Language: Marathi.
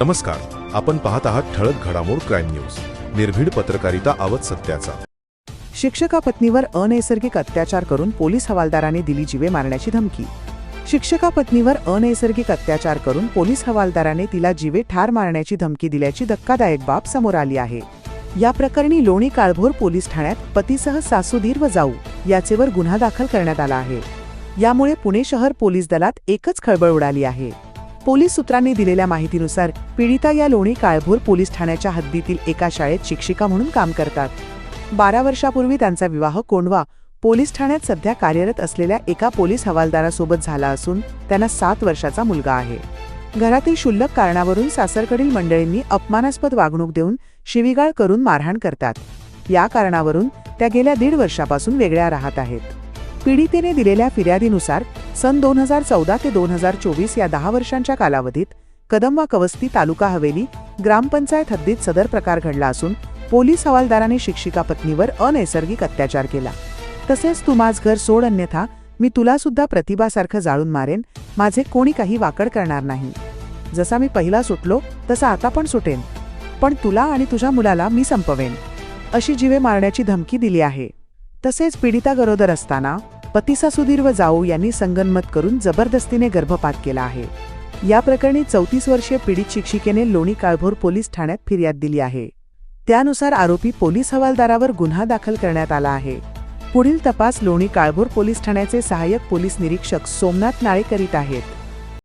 नमस्कार आपण पाहत आहात ठळक घडामोड क्राईम न्यूज. निर्भीड पत्रकारिता आवत सत्याचा. शिक्षका पत्नीवर अनैसर्गिक अत्याचार करून पोलीस हवालदाराने दिली जीवे मारण्याची धमकी. शिक्षका पत्नीवर अनैसर्गिक अत्याचार करून पोलीस हवालदाराने तिला जीवे ठार मारण्याची धमकी दिल्याची धक्कादायक बाब समोर आली आहे. या प्रकरणी लोणी काळभोर पोलीस ठाण्यात पतीसह सासूदीर व जाऊ याचेवर गुन्हा दाखल करण्यात आला आहे. यामुळे पुणे शहर पोलीस दलात एकच खळबळ उडाली आहे. पोलीस सूत्रांनी दिलेल्या माहितीनुसार पीडिता या लोणी काळभोर पोलीस ठाण्याच्या हद्दीतील एका शाळेत शिक्षिका म्हणून काम करतात. बारा वर्षापूर्वी त्यांचा विवाह कोंडवा पोलीस ठाण्यात सध्या कार्यरत असलेल्या एका पोलीस हवालदारासोबत झाला असून त्यांना सात वर्षाचा मुलगा आहे. घरातील क्षुल्लक कारणावरून सासरकडील मंडळींनी अपमानास्पद वागणूक देऊन शिवीगाळ करून मारहाण करतात. या कारणावरून त्या गेल्या दीड वर्षापासून वेगळ्या राहत आहेत. पीडितेने दिलेल्या फिर्यादीनुसार सन दोन हजार चौदा ते दोन हजार चोवीस या दहा वर्षांच्या कालावधीत कदमवा कवस्ती तालुका हवेली ग्रामपंचायत हद्दीत सदर प्रकार घडला असून पोलीस हवालदाराने शिक्षिका पत्नीवर अनैसर्गिक अत्याचार केला. तसेच तू माझ घर सोड अन्यथा मी तुला सुद्धा प्रतिभासारखं जाळून मारेन माझे कोणी काही वाकड करणार नाही. जसा मी पहिला सुटलो तसा आता पण सुटेन. पण तुला आणि तुझ्या मुलाला मी संपवेन. अशी जीवे मारण्याची धमकी दिली आहे. तसेच पीडिता गरोदर असताना पतिसा सुधीर व जाऊ यांनी संगनमत करून जबरदस्तीने गर्भपात केला आहे. या प्रकरणी चौतीस वर्षीय पीडित शिक्षिकेने लोणी काळभोर पोलीस ठाण्यात फिर्याद दिली आहे. त्यानुसार आरोपी पोलीस हवालदारावर गुन्हा दाखल करण्यात आला आहे. पुढील तपास लोणी काळभोर पोलीस ठाण्याचे सहाय्यक पोलीस निरीक्षक सोमनाथ नाळे करीत आहेत.